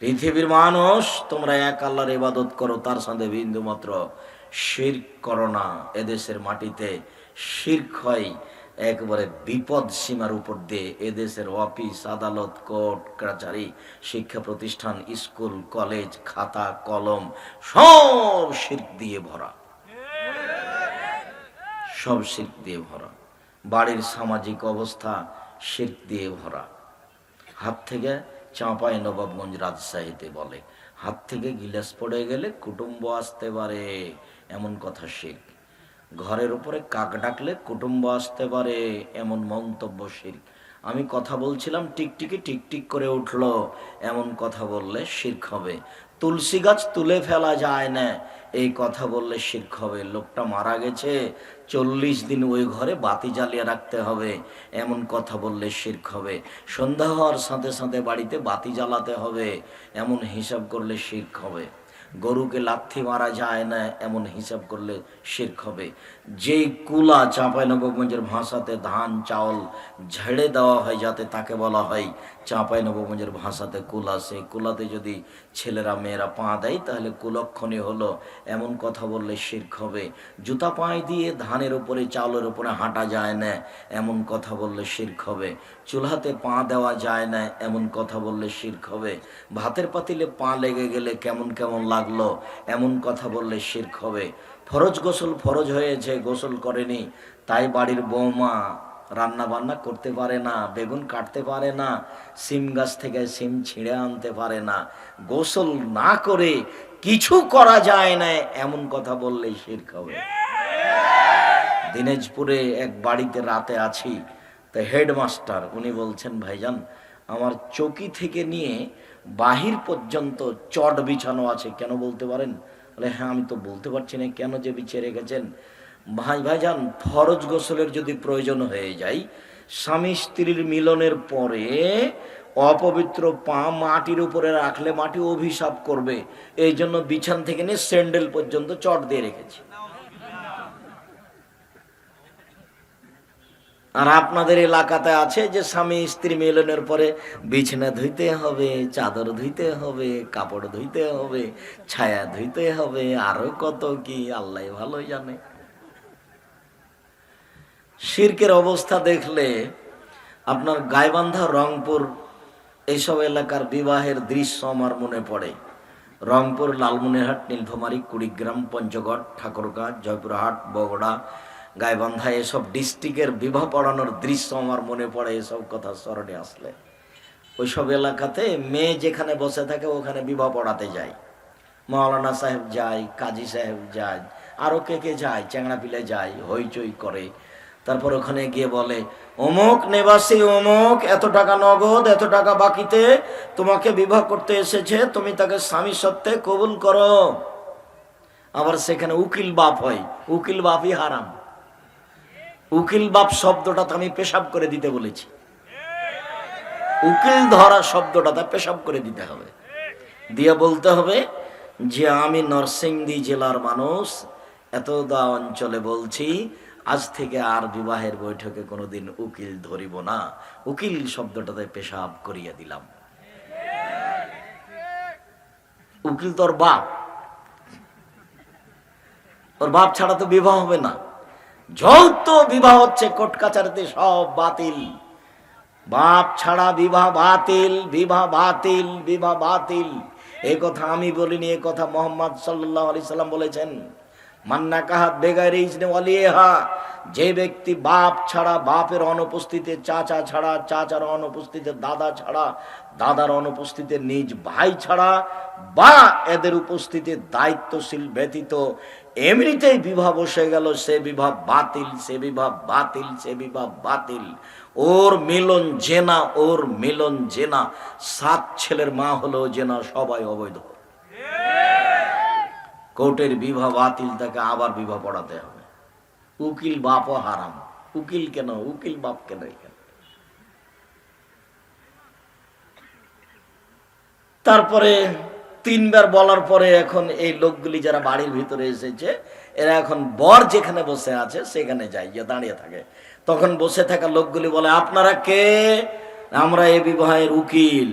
পৃথিবীর মানুষ, তোমরা এক আল্লাহর ইবাদত করো, তার সাথে বিন্দু মাত্র শির্ক করো না। এদেশের মাটিতে শির্ক হয় একবারে বিপদ সীমার উপর দিয়ে এদেশের অফিস, আদালত, কোর্ট, কাচারি, শিক্ষা প্রতিষ্ঠান, স্কুল, কলেজ, খাতা, কলম, সব শির্ক দিয়ে ভরা। সব শির্ক দিয়ে ভরা। বাড়ির সামাজিক অবস্থা শির্ক দিয়ে ভরা। হাত থেকে চাঁপাই নবাবগঞ্জ রাজশাহীতে বলে, হাত থেকে গিলাস পড়ে গেলে কুটুম্ব আসতে পারে, এমন কথা শেখ। ঘরের উপরে কাক ডাকলে কুটুম্ব আসতে পারে, এমন মন্তব্য শির্ক আমি কথা বলছিলাম, টিকটিকি টিকটিক করে উঠল, এমন কথা বললে শিখ হবে। তুলসী গাছ তুলে ফেলা যায় না এই কথা বললে শিখ হবে লোকটা মারা গেছে, চল্লিশ দিন ওই ঘরে বাতি জ্বালিয়ে রাখতে হবে, এমন কথা বললে শিখ হবে সন্ধ্যা হওয়ার সাথে সাথে বাড়িতে বাতি জ্বালাতে হবে, এমন হিসাব করলে শিখ হবে গরুকে লাথি মারা যায় না, এমন হিসাব করলে শিখ হবে যেই কুলা চাঁপাইনবাবগঞ্জের ভাষাতে ধান, চাউল ঝেড়ে দেওয়া হয়, যাতে তাকে বলা হয় চাঁপাইনবাবগঞ্জের ভাষাতে কুলা। সেই কুলাতে যদি ছেলেরা, মেয়েরা পা দেয়, তাহলে কুলক্ষণী হলো এমন কথা বললে শির্ক হবে। জুতা পায়ে দিয়ে ধানের উপরে, চাউলের উপরে হাঁটা যায় না, এমন কথা বললে শির্ক হবে। চুলাতে পা দেওয়া যায় না, এমন কথা বললে শির্ক হবে। ভাতের পাতিলে পা লেগে গেলে কেমন কেমন লাগল, এমন কথা বললে শির্ক হবে। ফরজ গোসল ফরজ হয়েছে গোসল করেনি, তাই বাড়ির বৌমা রান্না বান্না করতে পারে না, বেগুন কাটতে পারে না, সিম গাছ থেকে সিম ছিঁড়ে আনতে পারে না। গোসল না করে কিছু করা যায় না, এমন কথা বললেই শির হবে দিনাজপুরে এক বাড়িতে রাতে আছি, তো হেডমাস্টার, উনি বলছেন, ভাইজান, আমার চৌকি থেকে নিয়ে বাহির পর্যন্ত চট বিছানো আছে, কেন বলতে পারেন? বলে হ্যাঁ আমি তো বলতে পারছি না কেন যে বিছিয়ে রেখেছেন ভাই, ভাইজান, ফরজ গোসলের যদি প্রয়োজন হয়ে যায়, স্বামী স্ত্রীর মিলনের পরে অপবিত্র পা মাটির উপরে রাখলে মাটি অভিশাপ করবে। এই জন্য বিছান থেকে নিয়ে স্যান্ডেল পর্যন্ত চট দিয়ে রেখেছি। আর আপনাদের এলাকাতে আছে যে স্বামী স্ত্রী মিলনের পরে বিছানা ধুইতে হবে, চাদর ধুইতে হবে, কাপড় ধুইতে হবে, ছায়া ধুইতে হবে, আরও কত কি আল্লাহ ভালো জানে। শির্কের অবস্থা দেখলে আপনার গাইবান্ধা রংপুর এইসব এলাকার বিবাহের দৃশ্য আমার মনে পড়ে। রংপুর, লালমনিরহাট, নীলফামারী, কুড়িগ্রাম, পঞ্চগড়, ঠাকুরগাঁ, জয়পুরহাট, বগুড়া গাইবান্ধা এসব ডিস্ট্রিক্টের বিবাহ পড়ানোর দৃশ্য আমার মনে পড়ে, এসব কথা স্মরণে আসলে। ওইসব এলাকাতে মেয়ে যেখানে বসে থাকে ওখানে বিবাহ পড়াতে যায়। মৌলানা সাহেব যায়, কাজী সাহেব যায় আরও কে কে যায় চ্যাংড়া পিলে যায়, হইচই করে। তারপর ওখানে গিয়ে বলে, অমুক নেবাসী, অমুক, এত টাকা নগদ, এত টাকা বাকিতে, তোমাকে বিবাহ করতে এসেছে, তুমি তাকে স্বামী সত্ত্বে কবুল করো। আবার সেখানে উকিল বাপ হয়, উকিল বাপই হারাম। উকিল বাপ শব্দটা তো আমি পেশাব করে দিতে বলেছি। উকিল ধরা শব্দটা তা পেশাব করে দিতে হবে। দিয়ে বলতে হবে যে, আমি নরসিংদী জেলার মানুষ এতদা অঞ্চলে বলছি, আজ থেকে আর বিবাহের বৈঠকে কোনোদিন উকিল ধরিব না। উকিল শব্দটাতে পেশাব করিয়া দিলাম। উকিল তোর বাপ। ওর বাপ ছাড়া তো বিবাহ হবে না। যত বিবাহ হচ্ছে কোর্ট সব বাতিল। বাপ ছাড়া বিবাহ বাতিল বিবাহ বাতিল বিবাহ বাতিল। এ কথা আমি বলিনি, এ কথা মোহাম্মদ সাল্লাহ সাল্লাম বলেছেন। মান্না কাহাত বেগার ইজনে ওয়ালিয়েহা যে ব্যক্তি বাপ ছাড়া, বাপের অনুপস্থিতিতে, চাচা ছাড়া, চাচার অনুপস্থিতিতে, দাদা ছাড়া, দাদার অনুপস্থিতিতে, নিজ ভাই ছাড়া বা এদের উপস্থিতিতে দায়িত্বশীল ব্যতীত এমনিতেই বিবাহ বসে গেল, সে বিবাহ বাতিল, সে বিবাহ বাতিল, সে বিবাহ বাতিল। ওর মিলন জেনা, ওর মিলন জেনা। সাত ছেলের মা হলো জেনা, সবাই অবৈধ। কোর্টের বিবাহ বাতিল, তাকে আবার বিবাহ পড়াতে হবে। উকিল বাপও হারাম। উকিল কেন? উকিল বাপ কেন তারপরে তিনবার বলার পরে এখন এই লোকগুলি যারা বাড়ির ভিতরে এসেছে, এরা এখন বর যেখানে বসে আছে, সেখানে যায় গিয়ে দাঁড়িয়ে থাকে। তখন বসে থাকা লোকগুলি বলে, আপনারা কে? আমরা এ বিবাহের উকিল।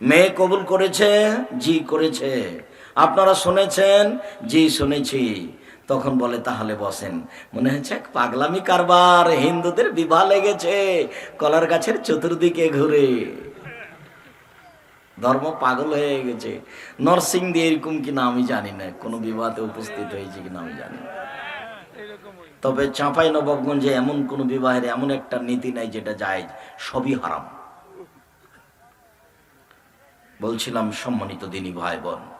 মেয়ে কবুল করেছে? জি করেছে। আপনারা শুনেছেন? জি, শুনেছি। তখন বলে, তাহলে বসেন। মনে হচ্ছে পাগলামি কারবার, হিন্দুদের বিবাহ লেগেছে, কলার গাছের চতুর্দিকে ঘুরে। ধর্ম পাগল হয়ে গেছে। নরসিং দিয়ে এরকম কিনা আমি জানি না, কোনো বিবাহতে উপস্থিত হয়েছে কিনা আমি জানি না। তবে চাঁপাই নবাবগঞ্জে এমন কোন বিবাহের এমন একটা নীতি নাই যেটা যায়, সবই হারাম। বলছিলাম, সম্মানিত দিনী ভাই বোন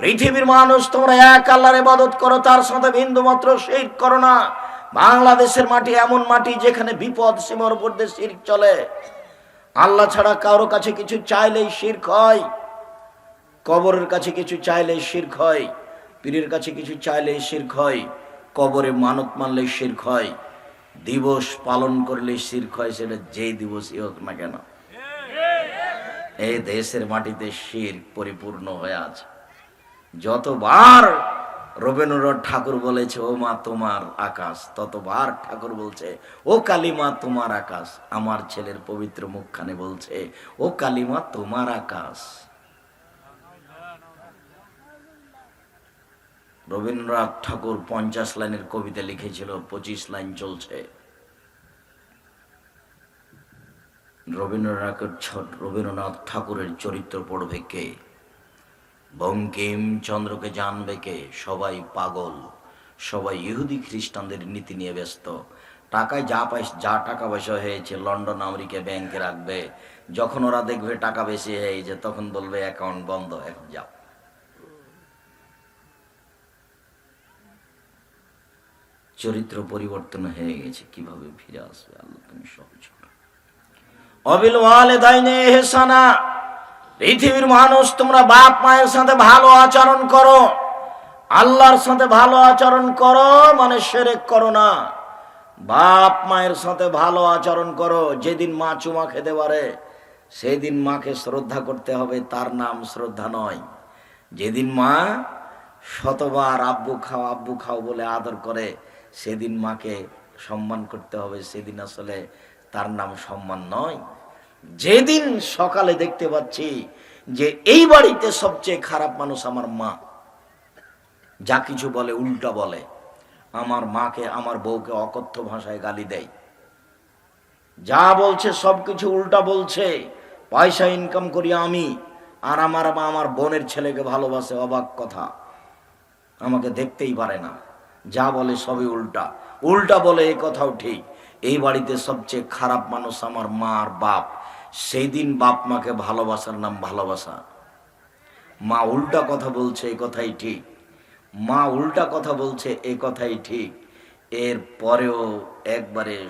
পৃথিবীর মানুষ তোমরা এক আল্লাহর ইবাদত করো, তার সাথে বিন্দু মাত্র শিরক করো না। বাংলাদেশের মাটি এমন মাটি যেখানে বিপদ সীমার উপর দিয়ে শিরক চলে। আল্লাহ ছাড়া কারও কাছে কিছু চাইলেই শিরক হয়, কবরের কাছে কিছু চাইলেই শিরক হয়, পীরের কাছে কিছু চাইলেই শিরক হয়, কবরে মানত মানলে শিরক হয়, দিবস পালন করলে শিরক হয়, সেটা যেই দিবসই হোক না কেন। এই দেশের মাটিতে শির পরিপূর্ণ হয়ে আছে। যতবার রবীন্দ্রনাথ ঠাকুর বলেছে, ও মা, তোমার আকাশ, ততবার ঠাকুর বলছে, ও কালিমা, তোমার আকাশ। আমার ছেলের পবিত্র মুখখানে বলছে, ও কালিমা, তোমার আকাশ। রবীন্দ্রনাথ ঠাকুর পঞ্চাশ লাইনের কবিতা লিখেছিল, পঁচিশ লাইন চলছে। রবীন্দ্রনাথ ছ- রবীন্দ্রনাথ ঠাকুরের চরিত্র পড়বে কে? বঙ্কিম চন্দ্রকে জানবে কে? সবাই পাগল। সবাই ইহুদি খ্রিস্টানদের নীতি নিয়ে ব্যস্ত। টাকায় যা পয়সা যা টাকা পয়সা হয়েছে লন্ডন, আমেরিকা ব্যাংকে রাখবে। যখন ওরা দেখবে টাকা বেশি হয়েছে তখন বলবে, অ্যাকাউন্ট বন্ধ, এখন যাও। চরিত্র পরিবর্তন হয়ে গেছে। কীভাবে ফিরে আসবে? আল্লাহ তুমি সহজ অবিল এহসানা পৃথিবীর মানুষ, তোমরা বাপ মায়ের সাথে ভালো আচরণ করো। আল্লাহর সাথে ভালো আচরণ করো মানে সেরেক করো না। বাপ মায়ের সাথে ভালো আচরণ করো। যেদিন মা চুমা খেতে পারে, সেদিন মাকে শ্রদ্ধা করতে হবে, তার নাম শ্রদ্ধা নয়। যেদিন মা শতবার আব্বু খাও আব্বু খাও বলে আদর করে, সেদিন মাকে সম্মান করতে হবে, সেদিন আসলে তার নাম সম্মান নয়। যেদিন সকালে দেখতে পাচ্ছি যে এই বাড়িতে সবচেয়ে খারাপ মানুষ আমার মা। যা কিছু বলে, উল্টা বলে। আমার মাকে, আমার বউকে অকথ্য ভাষায় গালি দেয়। যা বলছে সবকিছু উল্টা বলছে। পয়সা ইনকাম করি আমি। আর আমার মা আমার বোনের ছেলেকে ভালোবাসে, অবাক কথা। আমাকে দেখতেই পারে না। যা বলে সবই উল্টা। উল্টা বলে এই কথাও ঠিক। এই বাড়িতে সবচেয়ে খারাপ মানুষ আমার মা আর বাপ। সেই দিন বাপ মাকে ভালোবাসার নাম ভালোবাসা। মা উল্টা কথা বলছে এই কথাই ঠিক। মা উল্টা কথা বলছে এই কথাই ঠিক। এর পরেও একবারে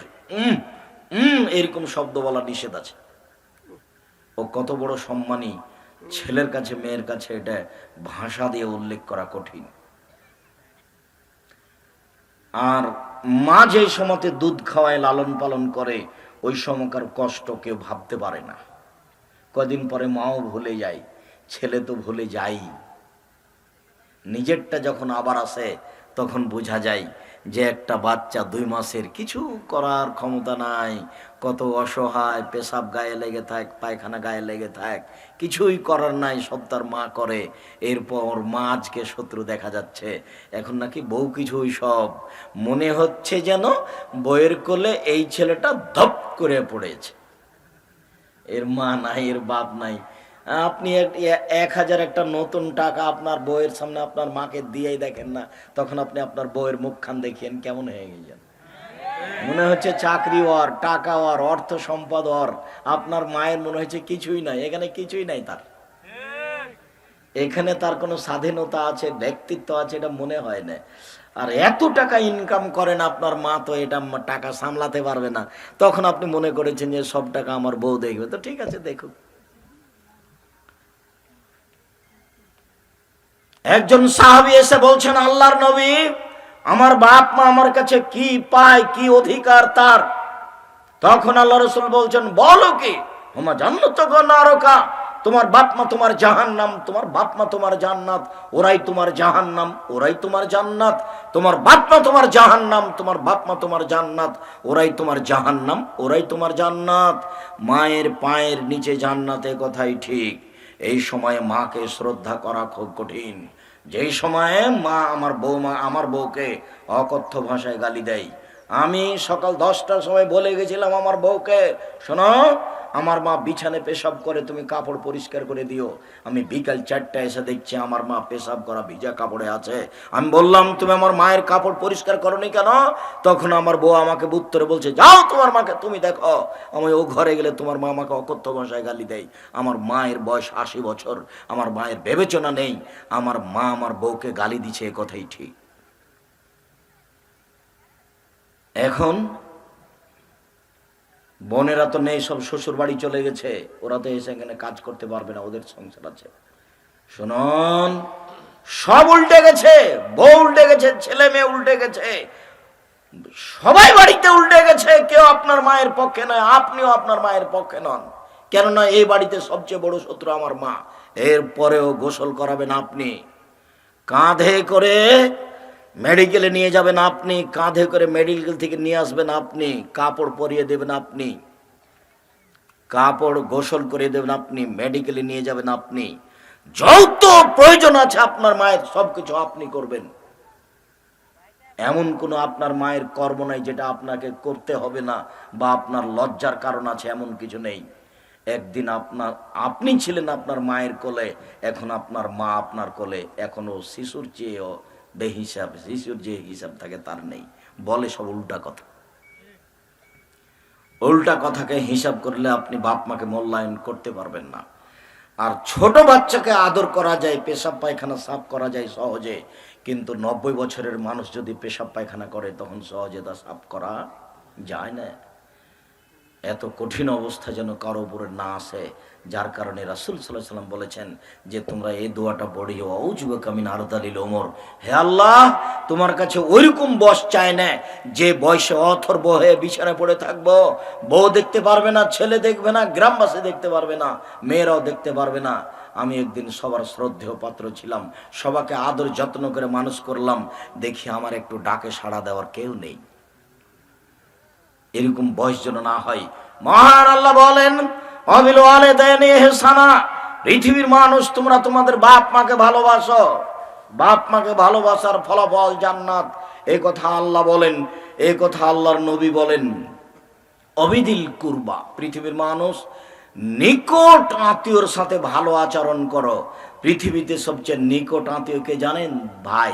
এরকম শব্দ বলা নিষেধ আছে। ও কত বড় সম্মানী। ছেলের কাছে, মেয়ের কাছে এটা ভাষা দিয়ে উল্লেখ করা কঠিন। আর মা যে সময়তে দুধ খাওয়ায়, লালন পালন করে, ওই সময়কার কষ্ট কেউ ভাবতে পারে না। কদিন পরে মাও ভুলে যায়, ছেলে তো ভুলে যাই নিজেরটা যখন আবার আসে, তখন বোঝা যায় যে একটা বাচ্চা দুই মাসের কিছু করার ক্ষমতা নাই, কত অসহায়, পেশাব গায়ে লেগে থাক, পায়খানা গায়ে লেগে থাক, কিছুই করার নাই, সব তার মা করে। এরপর মা আজকে শত্রু দেখা যাচ্ছে। এখন নাকি বউ কিছুই সব। মনে হচ্ছে যেন বইয়ের কোলে এই ছেলেটা ধপ করে পড়েছে। এর মা নাই, এর বাপ নাই। আপনি এক- হাজার একটা নতুন টাকা আপনার বইয়ের সামনে আপনার মাকে দিয়েই দেখেন না, তখন আপনি আপনার বইয়ের মুখখান দেখিয়েন, কেমন হয়ে গেছেন মনে হচ্ছে চাকরি ওর টাকা ওর অর্থ সম্পদ ওর আপনার মায়ের মনে হচ্ছে কিছুই নাই, এখানে কিছুই নাই তার। এখানে তার কোনো স্বাধীনতা আছে, ব্যক্তিত্ব আছে, এটা মনে হয় না। আর এত টাকা ইনকাম করেন আপনার মা তো, এটা টাকা সামলাতে পারবে না। তখন আপনি মনে করেছেন যে সব টাকা আমার বউ দেখবে, তো ঠিক আছে, দেখুক। একজন সাহাবি এসে বলছেন, আল্লাহর নবী, আমার বাপ মা আমার কাছে কি পায়, কি অধিকার তার? তখন আল্লাহ রসুল বলছেন, বলো কি? আমার জান্নাত নারকা? তোমার বাপ মা তোমার জাহান্নাম, তোমার বাপ মা তোমার জান্নাত, ওরাই তোমার জাহান্নাম, ওরাই তোমার জান্নাত। তোমার বাপ মা তোমার জাহান্নাম, তোমার বাপ মা তোমার জান্নাত, ওরাই তোমার জাহান্নাম, ওরাই তোমার জান্নাত। মায়ের পায়ের নিচে জান্নাতে কথাই ঠিক। এই সময়ে মাকে শ্রদ্ধা করা খুব কঠিন। যেই সময়ে মা আমার বৌমা আমার বউকে অকথ্য ভাষায় গালি দেয় আমি সকাল দশটার সময় বলে গেছিলাম আমার বউকে, শোনো, আমার মা বিছানে পেশাব করে, তুমি কাপড় পরিষ্কার করে দিও। আমি বিকাল চারটা এসে দেখছি আমার মা পেশাব করা ভিজা কাপড়ে আছে। আমি বললাম, তুমি আমার মায়ের কাপড় পরিষ্কার করনি কেন? তখন আমার বউ আমাকে উত্তরে বলছে, যাও তোমার মাকে, তুমি দেখো আমি ও ঘরে গেলে তোমার মা আমাকে অকথ্য ভাষায় গালি দেয়। আমার মায়ের বয়স আশি বছর, আমার মায়ের বিবেচনা নেই। আমার মা আমার বউকে গালি দিছে, এ কথাই ঠিক। এখন বোনেরা তো নেই, সব শ্বশুর বাড়ি চলে গেছে। ওরা তো এসে এখানে কাজ করতে পারবে না ওদের সংসার আছে। শুনুন, সব উল্টে গেছে, বউ উল্টে গেছে, ছেলে মেয়ে উল্টে গেছে। সবাই বাড়িতে উল্টে গেছে, কেউ আপনার মায়ের পক্ষে নয়, আপনিও আপনার মায়ের পক্ষে নন। কেননা এই বাড়িতে সবচেয়ে বড় শত্রু আমার মা। এরপরেও গোসল করাবেন আপনি। কাঁধে করে মেডিকেলে নিয়ে যাবেন আপনি, কাঁধে করে মেডিকেল থেকে নিয়ে আসবেন আপনি, কাপড় পরিয়ে দেবেন আপনি, কাপড় গোসল করে দেবেন আপনি, মেডিকেলে নিয়ে যাবেন আপনি। যত প্রয়োজন আছে আপনার মায়ের, সবকিছু আপনি করবেন। এমন কোনো আপনার মায়ের কর্ম নাই যেটা আপনাকে করতে হবে না বা আপনার লজ্জার কারণ আছে, এমন কিছু নেই। একদিন আপনার, আপনি ছিলেন আপনার মায়ের কোলে, এখন আপনার মা আপনার কোলে, এখনও শিশুর চেয়েও বেহিসাব শিশুর যে হিসাব থাকে তার নেই। বলে সব উল্টা কথা। উল্টা কথাকে হিসাব করলে আপনি বাপ মাকে মূল্যায়ন করতে পারবেন না। আর ছোট বাচ্চাকে আদর করা যায়, পেশাব পায়খানা সাফ করা যায় সহজে। কিন্তু নব্বই বছরের মানুষ যদি পেশাব পায়খানা করে, তখন সহজে তা সাফ করা যায় না। এত কঠিন অবস্থা যেন কারও উপরে না আসে। যার কারণে রাসুল সাল্লাহ সাল্লাম বলেছেন যে, তোমরা এই দোয়াটা পড়িও অযুব কামিন আরদালিল ওমর হে আল্লাহ, তোমার কাছে ওইরকম বয়স চায় না যে বয়সে অথর্ব হয়ে বিছানায় পড়ে থাকব। বউ দেখতে পারবে না, ছেলে দেখবে না, গ্রামবাসী দেখতে পারবে না, মেয়েরাও দেখতে পারবে না। আমি একদিন সবার শ্রদ্ধেয় পাত্র ছিলাম সবাকে আদর যত্ন করে মানুষ করলাম। দেখি আমার একটু ডাকে সাড়া দেওয়ার কেউ নেই। এরকম বয়স যেন না হয়। মহান আল্লাহ বলেন পৃথিবীর মানুষ, তোমরা তোমাদের বাপ মাকে ভালোবাসো। বাপ মাকে ভালোবাসার ফলাফল জান্নাত। এই কথা আল্লাহ বলেন এই কথা আল্লাহর নবী বলেন। অবিদিল কুরবা, পৃথিবীর মানুষ, নিকট আত্মীয়র সাথে ভালো আচরণ করো। পৃথিবীতে সবচেয়ে নিকট আত্মীয়কে জানেন? ভাই।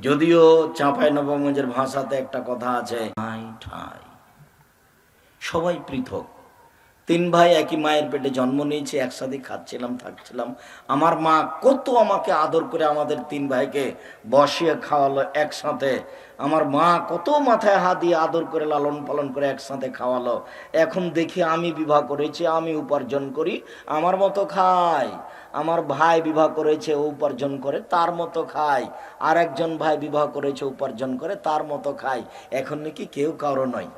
যদিও চাঁপাই নবগঞ্জের ভাষাতে একটা কথা আছে ঠাই ঠাই। সবাই পৃথক। তিন ভাই একই মায়ের পেটে জন্ম নিয়েছে, একসাথে খাচ্ছিলাম, থাকছিলাম। আমার মা কত আমাকে আদর করে আমাদের তিন ভাইকে বসিয়ে খাওয়ালো একসাথে। আমার মা কত মাথায় হাত দিয়ে আদর করে, লালন পালন করে একসাথে খাওয়ালো। এখন দেখি আমি বিবাহ করেছি, আমি উপার্জন করি, আমার মতো খাই আমার ভাই বিবাহ করেছে, ও উপার্জন করে, তার মতো খাই আর একজন ভাই বিবাহ করেছে, উপার্জন করে, তার মতো খাই এখন নাকি কেউ কারও নয়।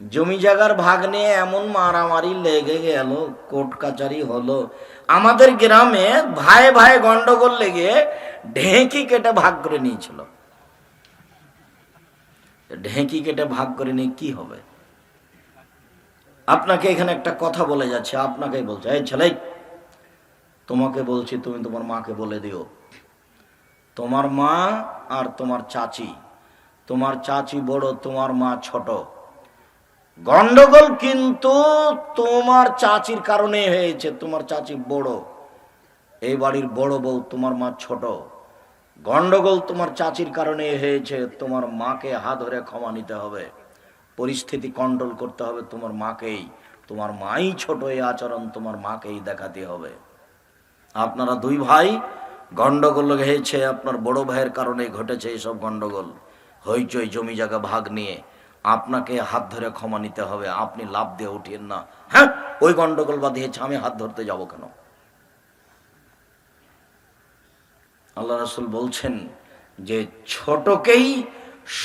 জমি জায়গার ভাগ নিয়ে এমন মারামারি লেগে গেল, কোর্ট কাচারি হলো। আমাদের গ্রামে ভাই ভাই গন্ডগোল লেগে ঢেঁকি কেটে ভাগ করে নিয়েছিল। ঢেঁকি কেটে ভাগ করে নিয়ে কি হবে? আপনাকে এখানে একটা কথা বলে যাচ্ছে, আপনাকেই বলছে, এই ছেলে, তোমাকে বলছি, তুমি তোমার মাকে বলে দিও। তোমার মা আর তোমার চাচি তোমার চাচি বড়, তোমার মা ছোট। গন্ডগোল কিন্তু তোমার চাচির কারণে হয়েছে, তোমার চাচি বড়। এই বাড়ির বড় বউ তোমার মা ছোট। গন্ডগোল তোমার চাচির কারণে হয়েছে, তোমার মাকে হাত ধরে ক্ষমা নিতে হবে। পরিস্থিতি কন্ট্রোল করতে হবে তোমার মাকেই। তোমার মাই ছোট, এই আচরণ তোমার মাকেই দেখাতে হবে। আপনারা দুই ভাই, গন্ডগোল হয়েছে, আপনার বড় ভাইয়ের কারণে ঘটেছে এইসব গন্ডগোল। হইচই জমি জায়গা ভাগ নিয়ে। আপনাকে হাত ধরে ক্ষমা নিতে হবে, আপনি লাভ দিয়ে উঠিয়েন না। হ্যাঁ ওই গন্ডগোল বাঁধিয়েছে, আমি হাত ধরতে যাব কেন? আল্লাহ রসুল বলছেন যে, ছোটকেই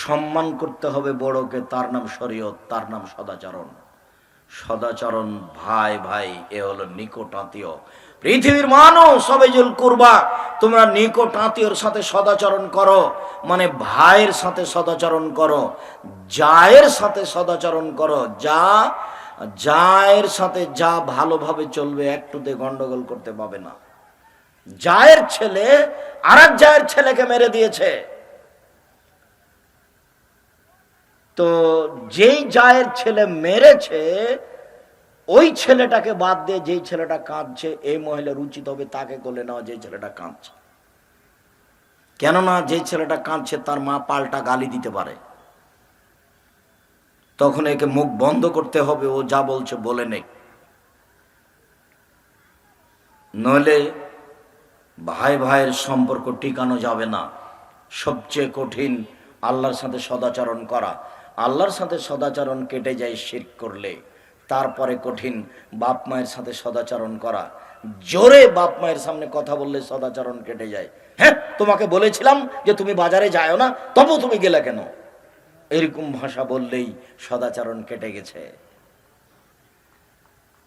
সম্মান করতে হবে বড়কে, তার নাম শরীয়ত, তার নাম সদাচরণ। সদাচরণ ভাই ভাই, এ হলো নিকট আত্মীয়। পৃথিবীর মানুষ, সবেজুল কুরবা, তোমরা নিকট আত্মীয়র সাথে সদাচরণ করো মানে ভাইয়ের সাথে সদাচরণ করো, জায়ের সাথে সদাচরণ করো, যা, জায়ের সাথে যা ভালোভাবে চলবে, একটুতে গন্ডগোল করতে পাবে না। জায়ের ছেলে আর এক জায়ের ছেলেকে মেরে দিয়েছে। তো যেই জায়ের ছেলে মেরেছে ওই ছেলেটাকে বাদ দিয়ে যেই ছেলেটা কাঁদছে, এই মহিলার উচিত হবে, তাকে কোলে নেওয়া যে ছেলেটা কাঁদছে। কেননা যে ছেলেটা কাঁদছে, তার মা পাল্টা গালি দিতে পারে। তখন একে মুখ বন্ধ করতে হবে, ও যা বলছে বলে নেই। নইলে ভাই ভাইয়ের সম্পর্ক টিকানো যাবে না। সবচেয়ে কঠিন, আল্লাহর সাথে সদাচরণ করা। আল্লাহর সাথে সদাচরণ কেটে যায় শির করলে। তারপরে কঠিন বাপ মায়ের সাথে সদাচরণ করা। জোরে বাপ মায়ের সামনে কথা বললে সদাচরণ কেটে যায়। হ্যাঁ তোমাকে বলেছিলাম যে তুমি বাজারে যাও না তবু তুমি গেলে কেন? এরকম ভাষা বললেই সদাচরণ কেটে গেছে।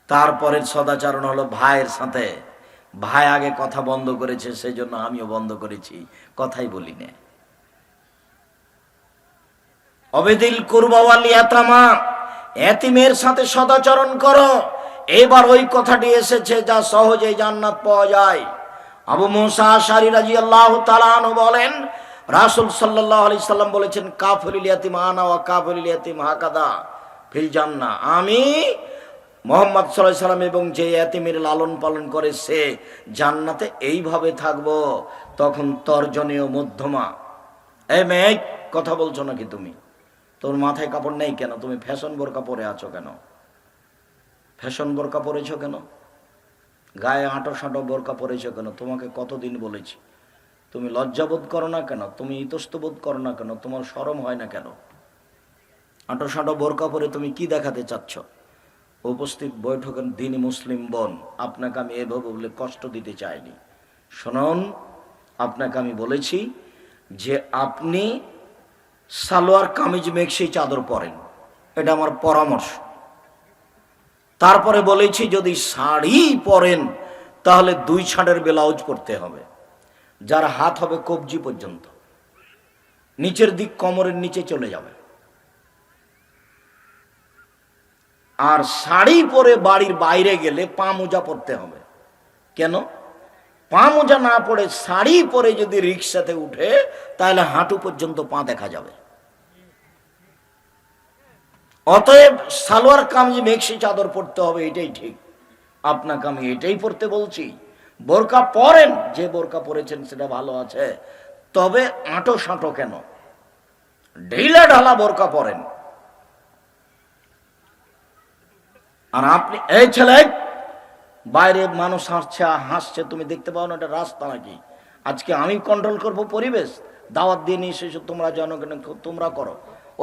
তারপরের সদাচরণ হলো ভাইয়ের সাথে। ভাই আগে কথা বন্ধ করেছে সেই জন্য আমিও বন্ধ করেছি। কথাই বলি না। অবেদিল কুরবাওয়ালি এতামা এতিমের সাথে সদাচরণ করো। এবার ওই কথাটি এসেছে যা সহজেই জান্নাত পাওয়া যায়। আবু মুসা শারি রাজি আল্লাহ তালানু বলেন, রাসুল সাল্লাহ আলি সাল্লাম বলেছেন কাফলিল ইয়াতিম আনা ওয়া কাফলিল ইয়াতিম হাকাদা ফিল জান্না আমি মোহাম্মদ সাল্লাহ সাল্লাম এবং যে এতিমের লালন পালন করে সে জান্নাতে এইভাবে থাকব, তখন তর্জনীয় মধ্যমা। এই মেয়ে, কথা বলছো নাকি তুমি? তোর মাথায় কাপড় নেই কেন? তুমি ফ্যাশন বোরকা পরে আছো কেন? ফ্যাশন বোরকা পরেছো কেন? গায়ে আঁটো সাঁটো বোরকা পরেছো কেন? তোমাকে কতদিন বলেছি? তুমি লজ্জাবোধ করো না কেন? তুমি ইতস্তবোধ করো না কেন? তোমার সরম হয় না কেন? আঁটো সাঁটো বোরকা পরে তুমি কি দেখাতে চাচ্ছ? উপস্থিত বৈঠকের দিনী মুসলিম বন, আপনাকে আমি এভাবে বলে কষ্ট দিতে চাইনি। শুনুন, আপনাকে আমি বলেছি যে আপনি সালোয়ার কামিজ মেঘসি চাদর পরেন। এটা আমার পরামর্শ। তারপরে বলেছি, যদি শাড়ি পরেন, তাহলে দুই ছাড়ের ব্লাউজ পরতে হবে। যার হাত হবে কবজি পর্যন্ত। নিচের দিক কোমরের নিচে চলে যাবে। আর শাড়ি পরে বাড়ির বাইরে গেলে পা মোজা পরতে হবে। কেন? পা মোজা না পরে শাড়ি পরে যদি রিক্সাতে উঠে, তাহলে হাঁটু পর্যন্ত পা দেখা যাবে। অতএব সালোয়ার কামিজ মেক্সি চাদর পরতে হবে, এটাই ঠিক। আপনাকে আমি এটাই পড়তে বলছি। বোরকা পরেন, যে বোরকা পরেছেন সেটা ভালো আছে। তবে আঁটো সাঁটো কেন? ঢিলা ঢালা বোরকা পরেন। আর আপনি, এই ছেলে বাইরে মানুষ হাসছে হাসছে, তুমি দেখতে পাও না, এটা রাস্তা নাকি? আজকে আমি কন্ট্রোল করব পরিবেশ। দাওয়াত দিয়ে নিয়ে এসেছ, তোমরা জনগণ তোমরা করো।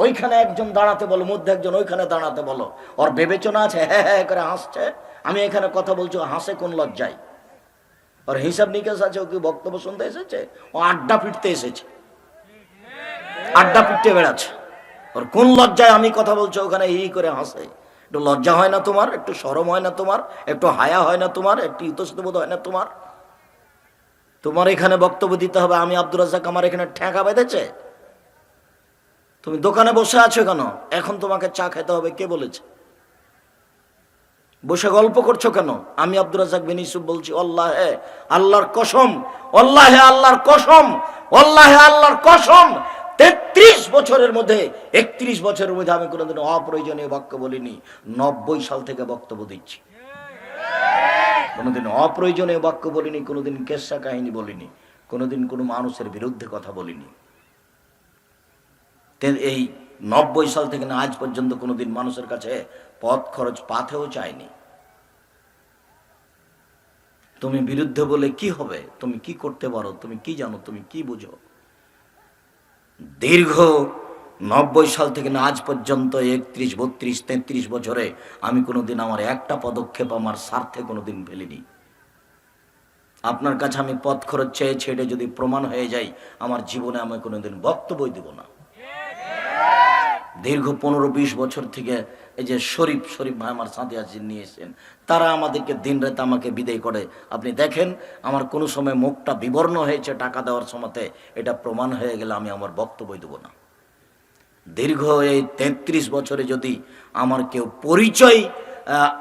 ওইখানে একজন দাঁড়াতে বলো, মধ্যে একজন ওইখানে দাঁড়াতে বলো। ওর বিবেচনা আছে হ্যাঁ হ্যাঁ করে হাসছে। আমি এখানে কথা বলছি হাসে কোন লজ্জায়? ওর হিসাব নিকেশ আছে, ও কি বক্তব্য শুনতে এসেছে? ও আড্ডা পিটতে এসেছে। আড্ডা পিটতে বেড়াচ্ছে। ওর কোন লজ্জায় আমি কথা বলছি, ওখানে ই করে হাসে। একটু লজ্জা হয় না তোমার? একটু সরম হয় না তোমার? একটু হায়া হয় না তোমার? একটু ইতস্তবোধ হয় না তোমার? তোমার এখানে বক্তব্য দিতে হবে, আমি আব্দুর রাজাক আমার এখানে ঠেকা বেঁধেছে? তুমি দোকানে বসে আছো কেন? এখন তোমাকে চা খেতে হবে, কে বলেছে? বসে গল্প করছ কেন? আমি আব্দুর রাজাক বিন ইসুফ বলছি, আল্লাহ হে আল্লাহর কসম, আল্লাহ হে আল্লাহর কসম, আল্লাহ হে আল্লাহর কসম তেত্রিশ বছরের মধ্যে, একত্রিশ বছরের মধ্যে আমি কোনোদিন অপ্রয়োজনীয় বাক্য বলিনি, নব্বই সাল থেকে বক্তব্য দিচ্ছি। কোনোদিন অপ্রয়োজনীয় বাক্য বলিনি, কোনোদিন কেসা কাহিনী বলিনি, কোনোদিন কোনো মানুষের বিরুদ্ধে কথা বলিনি। এই নব্বই সাল থেকে না, আজ পর্যন্ত কোনোদিন মানুষের কাছে পথ খরচ পাথেও চায়নি। তুমি বিরুদ্ধে বলে কি হবে? তুমি কি করতে পারো? তুমি কি জানো? তুমি কি বুঝো? দীর্ঘ নব্বই সাল থেকে না, আজ পর্যন্ত একত্রিশ, বত্রিশ, তেত্রিশ বছরে আমি কোনোদিন আমার একটা পদক্ষেপ আমার স্বার্থে কোনোদিন ফেলিনি। আপনার কাছে আমি পথ খরচ চেয়ে ছেড়ে যদি প্রমাণ হয়ে যাই আমার জীবনে আমি কোনোদিন বক্তব্যই দেব না। দীর্ঘ পনেরো বিশ বছর থেকে এই যে শরীফ শরীফ ভাই আমার সাথে আসেন নিয়েছেন তারা আমাদেরকে দিন রাত আমাকে বিদায় করে। আপনি দেখেন, আমার কোনো সময় মুখটা বিবর্ণ হয়েছে টাকা দেওয়ার সময়তে। এটা প্রমাণ হয়ে গেলে আমি আমার বক্তব্য দেবো না। দীর্ঘ এই তেত্রিশ বছরে যদি আমার কেউ পরিচয়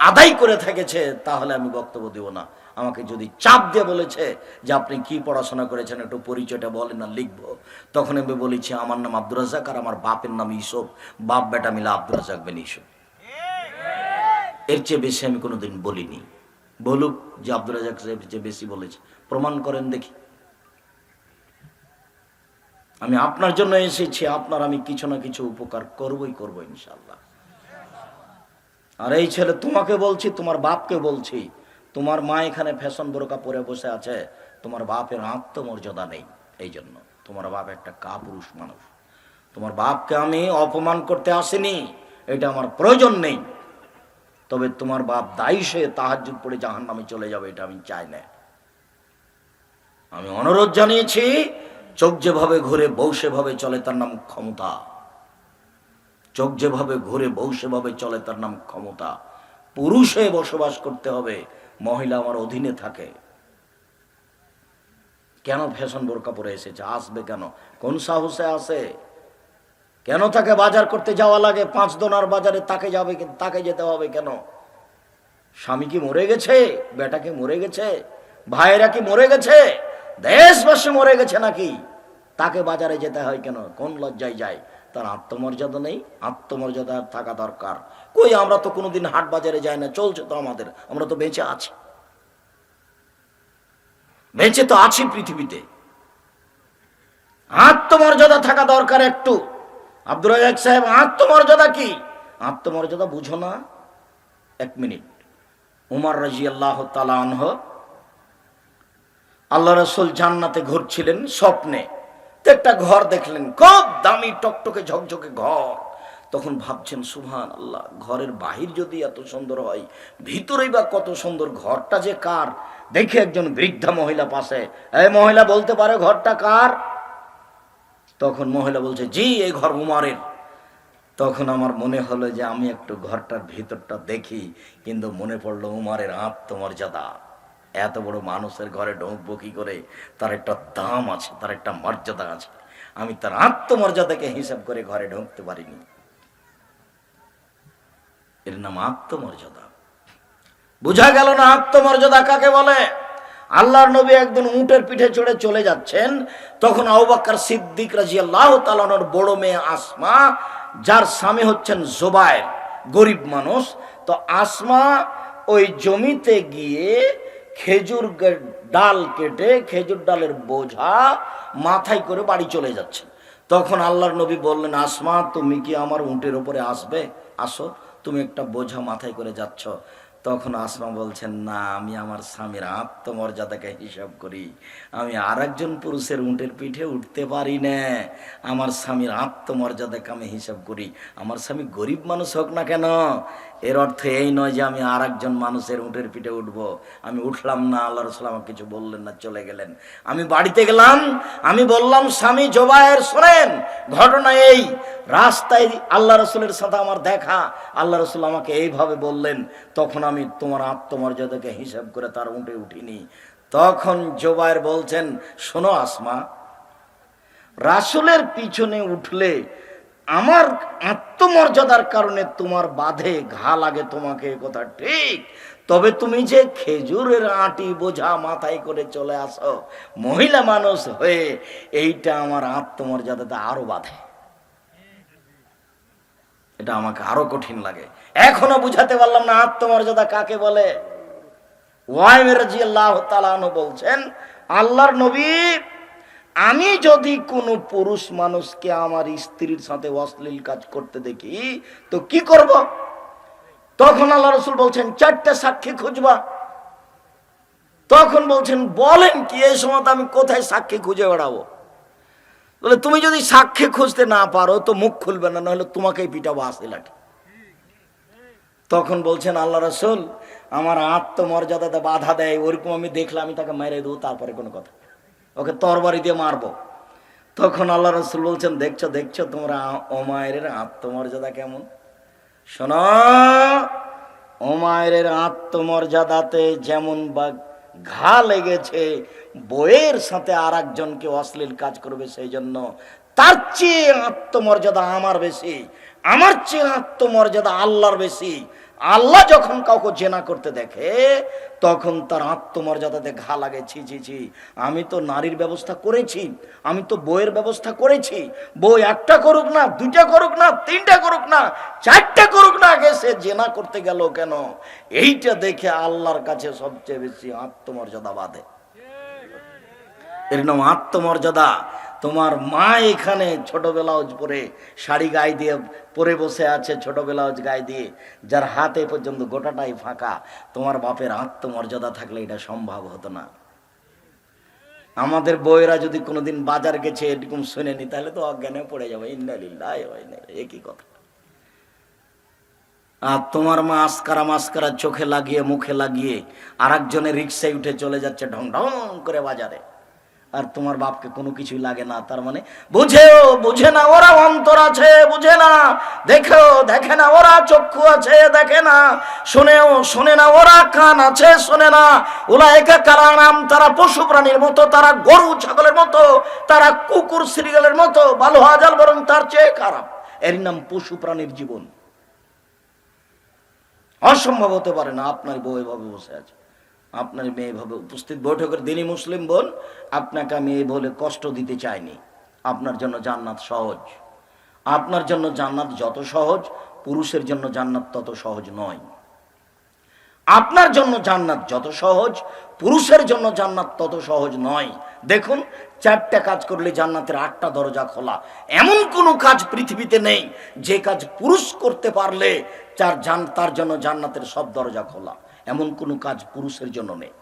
আদায় করে থেকেছে, তাহলে আমি বক্তব্য দেব না। আমাকে যদি চাপ দিয়ে বলেছে যে আপনি কি পড়াশোনা করেছেন, একটু পরিচয়টা বলেন না লিখব। তখন আমি বলেছি, আমার নাম আব্দুর রাজাক আর আমার বাপের নাম ইসব বাপ বেটা মিলে আব্দুর রাজাক বেন ইসব এর চেয়ে বেশি আমি কোনোদিন বলিনি। বলুক যে আব্দুর রাজাক সাহেব বেশি বলেছে। প্রমাণ করেন দেখি। আমি আপনার জন্য এসেছি, আপনার আমি কিছু না কিছু উপকার করবই, করব ইনশাল্লাহ আর এই ছেলে তোমাকে বলছি, তোমার বাপকে বলছি তোমার মা এখানে ফ্যাশন বোরকা পরে বসে আছে, তোমার বাপের আত্মমর্যাদা নেই, এই জন্য। তোমার বাপ একটা কাপুরুষ মানুষ। তোমার বাপকে আমি অপমান করতে আসিনি, এটা আমার প্রয়োজন নেই। তবে তোমার বাপ দায়ী সে তাহাজুদ পড়ে জাহান নামে চলে যাবে, এটা আমি চাই না। আমি অনুরোধ জানিয়েছি, চোখ যেভাবে ঘুরে বউ সেভাবে চলে, তার নাম ক্ষমতা। চোখ যেভাবে ঘুরে বউ সেভাবে চলে, তার নাম ক্ষমতা। পুরুষে বসবাস করতে হবে মহিলা আমার অধীনে থাকে। কেন ফ্যাশন বোরকা পরে এসেছে? আসবে কেন? কোন সাহসে আসে কেন তাকে বাজার করতে যাওয়া লাগে? পাঁচ দোনার বাজারে তাকে যাবে তাকে যেতে হবে কেন? স্বামী কি মরে গেছে? বেটা কি মরে গেছে? ভাইয়েরা কি মরে গেছে? দেশবাসী মরে গেছে নাকি? তাকে বাজারে যেতে হয় কেন? কোন লজ্জায় যায়? তার আত্মমর্যাদা নেই, আত্মমর্যাদা থাকা দরকার। কই আমরা তো কোনোদিন হাট বাজারে যাই না, চলছে তো আমাদের, আমরা তো বেঁচে আছি। বেঁচে তো আছি পৃথিবীতে। আত্মমর্যাদা থাকা দরকার একটু। আব্দুর রাজাক সাহেব, আত্মমর্যাদা কি? আত্মমর্যাদা বুঝো না। এক মিনিট। উমার রাজি আল্লাহ তালানহ আল্লাহ রসুল জান্নাতে ঘুরছিলেন স্বপ্নে। তো একটা ঘর দেখলেন, খুব দামি টকটকে ঝকঝকে ঘর। তখন ভাবছেন সুভান আল্লাহ ঘরের বাহির যদি এত সুন্দর হয়, ভিতরেই বা কত সুন্দর ঘরটা যে কার? দেখে একজন বৃদ্ধা মহিলা পাশে, এই মহিলা বলতে পারে ঘরটা কার? তখন মহিলা বলছে, জি, এই ঘর উমারের। তখন আমার মনে হলো যে আমি একটু ঘরটার ভিতরটা দেখি, কিন্তু মনে পড়ল উমারের আত্মমর্যাদা এত বড় মানুষের ঘরে ঢুকবো কি করে তার একটা দাম আছে, তার একটা মর্যাদা আছে। আমি তার আত্মমর্যাদাকে হিসাব করে ঘরে ঢুকতে পারিনি। এর নাম আত্মমর্যাদা। বোঝা গেল না আত্মমর্যাদা কাকে বলে? আল্লাহর নবী একদিন উটের পিঠে চড়ে চলে যাচ্ছেন, তখন আউবাক্কার সিদ্দিক রাজি আল্লাহ তালানোর বড় মেয়ে আসমা, যার স্বামী হচ্ছেন জোবায়ের গরিব মানুষ। তো আসমা ওই জমিতে গিয়ে খেজুর ডাল কেটে খেজুর ডালের বোঝা মাথায় করে বাড়ি চলে যাচ্ছে। তখন আল্লাহর নবী বললেন, আসমা, তুমি কি আমার উঁটের ওপরে আসবে? আসো, তুমি একটা বোঝা মাথায় করে যাচ্ছ। তখন আসমা বলছেন, না, আমি আমার স্বামীর আত্মমর্যাদাকে হিসাব করি। আমি আর একজন পুরুষের উঁটের পিঠে উঠতে পারি না। আমার স্বামীর আত্মমর্যাদাকে আমি হিসাব করি। আমার স্বামী গরিব মানুষ হোক না কেন? এর অর্থ এই নয় যে আমি আর একজন মানুষের উঁটের পিঠে উঠব। আমি উঠলাম না, আল্লাহ রসুল আমাকে কিছু বললেন না, চলে গেলেন। আমি বাড়িতে গেলাম, আমি বললাম, স্বামী জোবায়ের শোনেন, ঘটনা এই, রাস্তায় আল্লাহ রসুলের সাথে আমার দেখা। আল্লাহ রসুল আমাকে এইভাবে বললেন। তখন আমি তোমার আত্মমর্যাদাকে হিসাব করে তার উঠে উঠিনি। তখন জোবায়ের বলছেন, শোনো আসমা, রাসুলের পিছনে উঠলে আমার আত্মমর্যাদার কারণে তোমার বাঁধে ঘা লাগে তোমাকে কথা ঠিক। তবে তুমি যে খেজুরের আটি বোঝা মাথায় করে চলে আসো, মহিলা মানুষ হয়ে এইটা আমার আত্মমর্যাদাতে আরও বাঁধে। এটা আমাকে আরও কঠিন লাগে। এখনও বুঝাতে পারলাম না আত্মমর্যাদা কাকে বলে। বলছেন, আল্লাহর নবী, আমি যদি কোনো পুরুষ মানুষকে আমার স্ত্রীর সাথে অশ্লীল কাজ করতে দেখি, তো কি করব? তখন আল্লাহ রসুল বলছেন, চারটে সাক্ষী খুঁজবা। তখন বলছেন, বলেন কি, এই সময় আমি কোথায় সাক্ষী খুঁজে বেড়াবো? বলে, তুমি যদি সাক্ষী খুঁজতে না পারো, তো মুখ খুলবে না, নাহলে তোমাকেই পিটাবো আসতে লাঠি। তখন বলছেন, আল্লাহ রসুল, আমার আত্মমর্যাদাতে বাধা দেয়, ওরকম আমি দেখলে আমি তাকে মেরে দেবো, তারপরে কোনো কথা ওকে তরবারি দিয়ে মারবো। তখন আল্লাহ রসুল বলছেন, দেখছ দেখছ, তোমরা অমায়ের আত্মমর্যাদা কেমন? শোনো, ওমায়ের আত্মমর্যাদাতে যেমন বা ঘা লেগেছে বইয়ের সাথে আর একজনকে অশ্লীল কাজ করবে সেই জন্য, তার চেয়ে আত্মমর্যাদা আমার বেশি, আমার চেয়ে আত্মমর্যাদা আল্লাহর বেশি। আল্লাহ যখন কাউকে জেনা করতে দেখে, তখন তার আত্মমর্যাদাতে ঘা লাগে, ছি ছি ছি। আমি তো নারীর ব্যবস্থা করেছি, আমি তো বইয়ের ব্যবস্থা করেছি। বই একটা করুক না, দুইটা করুক না, তিনটা করুক না, চারটা করুক না, আগে সে জেনা করতে গেল কেন? এইটা দেখে আল্লাহর কাছে সবচেয়ে বেশি আত্মমর্যাদা বাঁধে এর নাম আত্মমর্যাদা। তোমার মা এখানে ছোট ব্লাউজ পরে শাড়ি গায়ে দিয়ে পরে বসে আছে ছোট ব্লাউজ গায়ে দিয়ে। যার হাতে পর্যন্ত গোটাটাই ফাঁকা। তোমার বাপের আত্মমর্যাদা থাকলে এটা সম্ভব হতো না। আমাদের বইয়েরা যদি কোনোদিন বাজার গেছে, এরকম শুনে শুনেনি তাহলে তো অজ্ঞানে পড়ে যাবে। ইন্দালিল্লাহ একই কথা? আর তোমার মা আসকারা মাস্কারা চোখে লাগিয়ে, মুখে লাগিয়ে আর একজনের রিক্সায় উঠে চলে যাচ্ছে ঢং ঢং করে বাজারে। আর তোমার বাপকে কোনো কিছুই লাগে না, তার মানে বুঝেও, বুঝে না, ওরা অন্তর আছে, বুঝে না। দেখেও, দেখে না, ওরা চক্ষু আছে, দেখে না। শুনেও, শুনে না, ওরা কান আছে, শুনে না। ওরা একা কারা নাম তারা পশু প্রাণীর মতো, তারা গরু ছাগলের মতো, তারা কুকুর শ্রীগালের মতো ভালো হাজার বরং তার চেয়ে খারাপ। এর নাম পশু প্রাণীর জীবন। অসম্ভব হতে পারে না, আপনার বউ এভাবে বসে আছে। আপনার মেয়ে এভাবে উপস্থিত। বৈঠকের দিনই মুসলিম বোন আপনাকে আমি এই বলে কষ্ট দিতে চাইনি। আপনার জন্য জান্নাত সহজ। আপনার জন্য জান্নাত যত সহজ, পুরুষের জন্য জান্নাত তত সহজ নয়। আপনার জন্য জান্নাত যত সহজ, পুরুষের জন্য জান্নাত তত সহজ নয়। দেখুন, চারটা কাজ করলে জান্নাতের আটটা দরজা খোলা। এমন কোনো কাজ পৃথিবীতে নেই, যে কাজ পুরুষ করতে পারলে জান তার জন্য জান্নাতের সব দরজা খোলা। এমন কোনো কাজ পুরুষের জন্য নেই।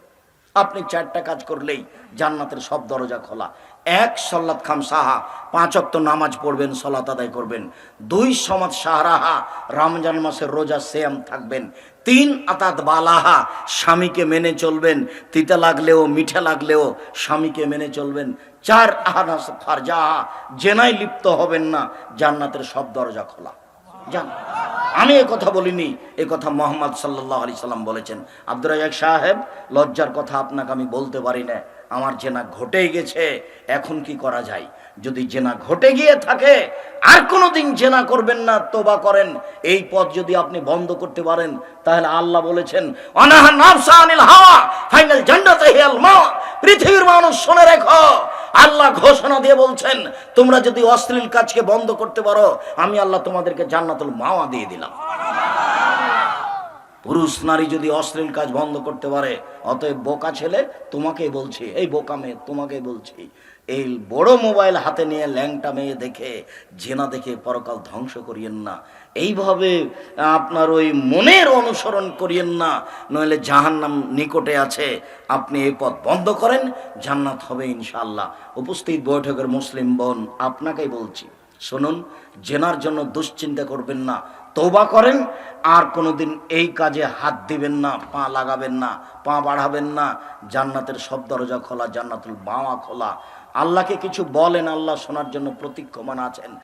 আপনি চারটা কাজ করলেই জান্নাতের সব দরজা খোলা। এক সল্লাত খাম সাহা, পাঁচ অক্ত নামাজ পড়বেন, সলাত আদায় করবেন। দুই সমাজ সাহারাহা রমজান মাসের রোজা সেম থাকবেন। তিন আতাত বালাহা, স্বামীকে মেনে চলবেন। তিতা লাগলেও, মিঠা লাগলেও স্বামীকে মেনে চলবেন। চার আহানাস ফারজাহা, জেনায় লিপ্ত হবেন না, জান্নাতের সব দরজা খোলা। জান। আমি এ কথা বলিনি, এ কথা মোহাম্মদ সাল্লাহ আলি সাল্লাম বলেছেন। আব্দুর সাহেব, লজ্জার কথা আপনাকে আমি বলতে পারি না। আমার জেনা ঘটে গেছে, এখন কি করা যায়? যদি জেনা ঘটে গিয়ে থাকে, আর কোনোদিন জেনা করবেন না, তোবা করেন। এই পথ যদি আপনি বন্ধ করতে পারেন, তাহলে আল্লাহ বলেছেন, অনাহা নাফসা আনিল হাওয়া ফাইনাল জান্নাতে হিয়াল মাওয়া। পৃথিবীর মানুষ শুনে রেখো আল্লাহ ঘোষণা দিয়ে বলছেন, তোমরা যদি অশ্লীল কাজকে বন্ধ করতে পারো, আমি আল্লাহ তোমাদেরকে জান্নাতুল মাওয়া দিয়ে দিলাম। পুরুষ নারী যদি অশ্লীল কাজ বন্ধ করতে পারে, অতএব বোকা ছেলে তোমাকেই বলছি, এই বোকা মেয়ে তোমাকেই বলছি, এই বড় মোবাইল হাতে নিয়ে ল্যাংটা মেয়ে দেখে, জেনা দেখে পরকাল ধ্বংস করিয়েন না। এইভাবে আপনার ওই মনের অনুসরণ করিয়েন না, নইলে জাহান্নাম নিকটে আছে। আপনি এই পথ বন্ধ করেন, জান্নাত হবে ইনশাল্লাহ উপস্থিত বৈঠকের মুসলিম বোন, আপনাকেই বলছি, শুনুন, জেনার জন্য দুশ্চিন্তা করবেন না তৌবা করেন, আর কোনোদিন এই কাজে হাত দিবেন না, পা লাগাবেন না, পা বাড়াবেন না, জান্নাতের সব দরজা খোলা, জান্নাতুল বাওয়া খোলা। আল্লাহকে কিছু বলেন, আল্লাহ শোনার জন্য প্রতীক্ষমান আছেন।